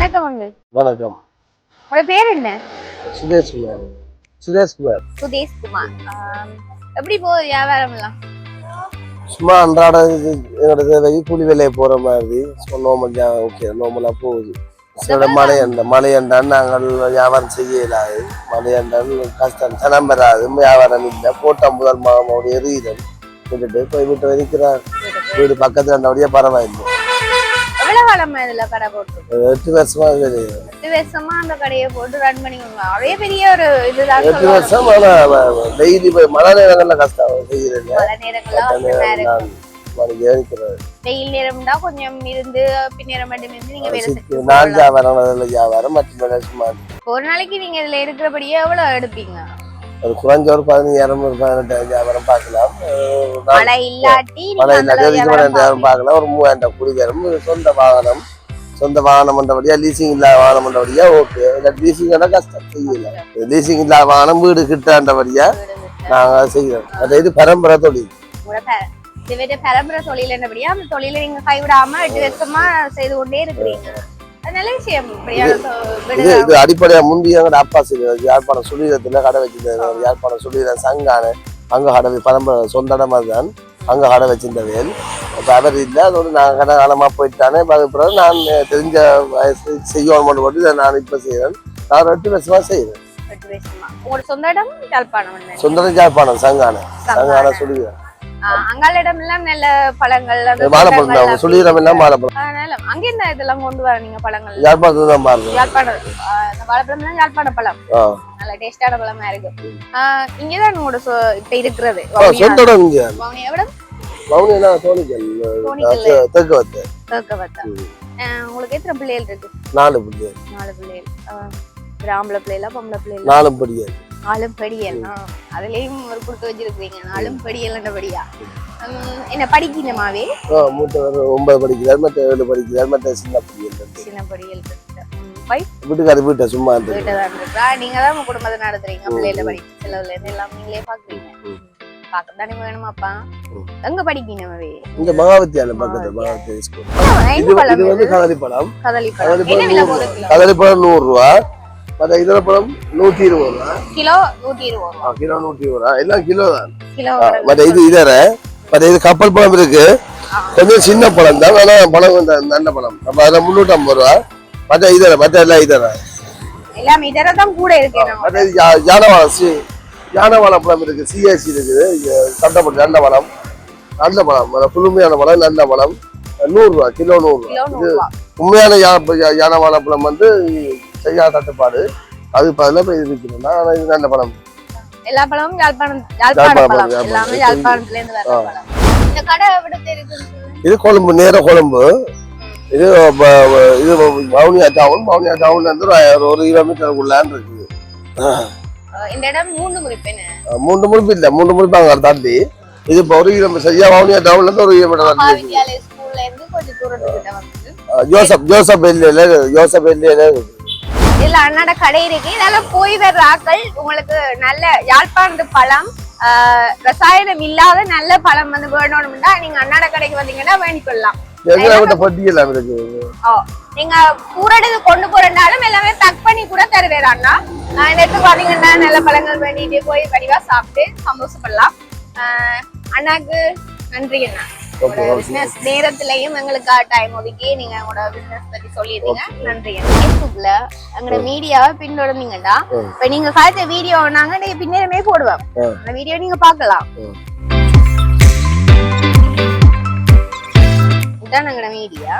வணக்கம் அங்கிள் வணக்கம். உங்களோட பேர் என்ன? சுரேஷ் குமார். சுரேஷ் குமார். சுதேஷ் குமார். எப்படி போகுது வியாபாரம் எல்லாம்? சும்மா அன்றாட என்னோட தேவைக்கு கூலி வேலையை போற மாதிரி. நோமல் ஓகே நோமலா போகுது. சில மழை அந்த மழை என்றால் நாங்கள் வியாபாரம் செய்ய இயலாது மழை என்றால் கஷ்டம் சனம் வராது. வியாபாரம் இல்லை. போட்ட முதல் மாமாவுடைய ரீதன் விட்டுட்டு போய் விட்டு வரைக்கிறார் வீடு பக்கத்துல இருந்தபடியே பரவாயில்லை. காலமா இதுல கடை போட்டு எட்டு வருஷமா இது எட்டு வருஷமா அந்த கடையை போட்டு ரன் பண்ணி அதே பெரிய ஒரு இதுதான் எட்டு வருஷம் டெய்லி மழை நேரங்கள்ல கஷ்டம். பல நேரங்கள்ல வெயில் நேரம்னா கொஞ்சம் இருந்து பின்னேரம் மட்டும் இருந்து நீங்க வேலை. வியாபாரம் அதில் வியாபாரம் மற்ற சும்மா ஒரு நாளைக்கு நீங்க இதுல இருக்கிறபடியே எவ்வளவு எடுப்பீங்க? ஒரு குறைஞ்ச ஒரு பதினஞ்சாயிரம் ஒரு பதினெட்டாயிரம் பார்க்கலாம். மழை இல்லாட்டி இருபதாயிரம் பார்க்கலாம். ஒரு மூவாயிரம் குடிக்கிறோம் சொந்த வாகனம். சொந்த வாகனம் பண்றபடியா லீசிங் இல்லாத வாகனம் பண்றபடியா ஓகே. லீசிங் கஷ்டம். செய்யல. லீசிங் இல்லாத வாகனம் வீடு கிட்டன்றபடியா நாங்க செய்யறோம். அது இது பரம்பரை தொழில். பரம்பரை தொழில் என்னபடியா அந்த தொழிலை நீங்க கைவிடாம எட்டு வருஷமா செய்து கொண்டே இருக்கிறீங்க. இது. இது அடிப்படையா முந்தி எங்கட அப்பா செய்யறது யாழ்ப்பாணம் சுழிரத்துல கடை வச்சிருந்தாரு யாழ்ப்பாணம் சுழிரம் சங்கான அங்க கடை பரம்பரை சொந்த இடமா தான் அங்க கடை வச்சிருந்த வேல் அப்ப அவர் இல்லை அதோட நான் கடை காலமா போயிட்டானே. இப்ப அதுக்கு பிறகு நான் தெரிஞ்ச வயசு செய்யணும் போட்டு இதை நான் இப்ப செய்யறேன் நான் ஒரு எட்டு வருஷமா செய்யறேன் எட்டு வருஷமா உங்களோட சொந்த இடம் யாழ்ப்பாணம் சங்கான. சங்கான. சுழிரம் ஆஹ் அங்காள இடம் எல்லாம் நல்ல பழங்கள் வாழைப்பழம் தான் சுழிரம் எல்லாம் வாழைப்பழம். அங்க என்ன இதெல்லாம் கொண்டு வர நீங்க பழங்கள்? யாழ்ப்பாணத்துல தான் பாருங்க. யாழ்ப்பாணம் வாழைப்பழம் தான் யாழ்ப்பாண பழம். நல்ல டேஸ்டான பழமா இருக்கு. இங்கதான் உங்களோட இப்ப இருக்கிறது. சொந்த இடம் இங்க. எவ்வளவு? தோணிக்கல் உங்களுக்கு எத்தனை பிள்ளைகள் இருக்கு? நாலு பிள்ளைகள். நாலு பிள்ளைகள். ஆம்பளை பிள்ளைகளா பொம்பளை பிள்ளைகளா? நாலு பிள்ளைகள். நாலும் படியல் ஆஹ் அதுலயும் ஒரு கொடுத்து வச்சிருக்கீங்க நாலும் படியல் படியா உம், என்ன படிக்கணுமாவே? மூத்தவர் ஒன்பது படிக்கிறார் மற்ற ஏழு படிக்கிறார் மற்ற சின்ன பிள்ளைகள் சின்ன படியல் வைஃப் வீட்டுக்கார வீட்டை சும்மா இருந்து வீட்டை தான் இருக்கா? நீங்க தான் உங்க குடும்பத்தை நடத்துறீங்க. பிள்ளைகள படிப்பு செலவுல இருந்து எல்லாம் நீங்களே பாக்குறீங்க. ம். பார்க்க தானே வேணுமாப்பா. எங்க படிக்கணுமாவே? இங்க மகாவித்தியாலயம் பக்கத்துல மகாவித்தியாலயம். ஸ்கூல் இது வந்து இது? கதலி பழம் கதலி கதலி பழம் என்ன பழம் விலை நூறு போகுது கிலோ? கதலி பழம் நூறு ரூபா. மற்ற இதர பழம் நூத்தி இருபது ரூபா. கிலோ நூத்தி இருபது ரூபா. ஆ, கிலோ நூத்தி இருபது ரூபா. எல்லாம் கிலோ தான். கிலோ ஆ, மற்ற இது இதர மற்ற இது கப்பல் பழம் இருக்கு. கொஞ்சம் சின்ன பழம் தான் பழம் நல்ல பழம். நம்ம அதில் முந்நூற்றி ஐம்பது ரூபா. மற்ற இதர மற்ற எல்லாம் இதர. எல்லாம் இதர தான் கூட இருக்கு மற்ற இது சி யானவாழம் பழம் இருக்கு. சிஎஸ்சி இருக்குது. சட்டப்பட்டு நல்ல பழம். நல்ல பழம். புதுமையான பழம் நல்ல பழம். நூறுரூவா கிலோ நூறுரூவா ரூபா. உண்மையான யானை வாழைப்பழம் வந்து செய்யாத தட்டுப்பாடு. அது பதிலாக போய் இருக்கணும் ஆனால் இது நல்ல பழம். எல்லா பழமும் யாழ்ப்பாணம் பழம் எல்லாமே யாழ்ப்பாணம். யாழ்ப்பாணத்துல இருந்து வர பழம். இந்த கடை விடுத்து இருக்குன்னு சொல்லுங்க. இது கொழும்பு நேர கொழும்பு. இது இது வவுனியா டவுன் வவுனியா டவுன்ல இருந்து ஒரு ஒரு கிலோமீட்டருக்குள்ளான் இருக்குது. இந்த இடம் குறிப்பேன்னு அஹ் மூன்று முடிப்பு இல்லை. மூன்று முடிப்பு அங்கே தாண்டி. இது இப்போ ஒரு கிலோமீட்டர் சரியா வவுனியா டவுன்ல இருந்து ஒரு கிலோமீட்டர் தாண்டி ஜோசப் ஜோசப் எல்லையில ஜோசப் எல்லையில இருக்குது. இதுல அண்ணாட கடை இருக்கு. இதெல்லாம் போய் வர்ற ஆட்கள் உங்களுக்கு நல்ல யாழ்ப்பாணத்து பழம் ரசாயனம் இல்லாத நல்ல பழம் வந்து வேணும்னா நீங்க அண்ணாட கடைக்கு வந்தீங்கன்னா வேண்டிக் கொள்ளலாம் எங்களை விட்ட பட்டி எல்லாம் இருக்குது ஓ நீங்க கூரடுது கொண்டு போறனாலும் எல்லாமே பேக் பண்ணி கூட தருவேன் அண்ணா. இடத்துக்கு வந்தீங்கன்னா நல்ல பழங்கள் வேண்டிட்டு போய் வடிவா சாப்பிட்டு சந்தோஷப்படலாம். ஆஹ் அண்ணாக்கு நன்றி அண்ணா. பிசினஸ் நேரத்திலையும் எங்களுக்கு டைம் ஒதுக்கி நீங்க உங்களோட பிசினஸ் பத்தி சொல்லியிருந்தீங்க நன்றி. ஃபேஸ்புக்ல எங்களோட மீடியாவை பின்தொடர்ந்தீங்கடா. ம். இப்ப நீங்க காய்ச்ச வீடியோ நாங்க நீங்க பின்னரமே போடுவோம். அந்த வீடியோ நீங்க பார்க்கலாம். ம். இதான் எங்களோட மீடியா.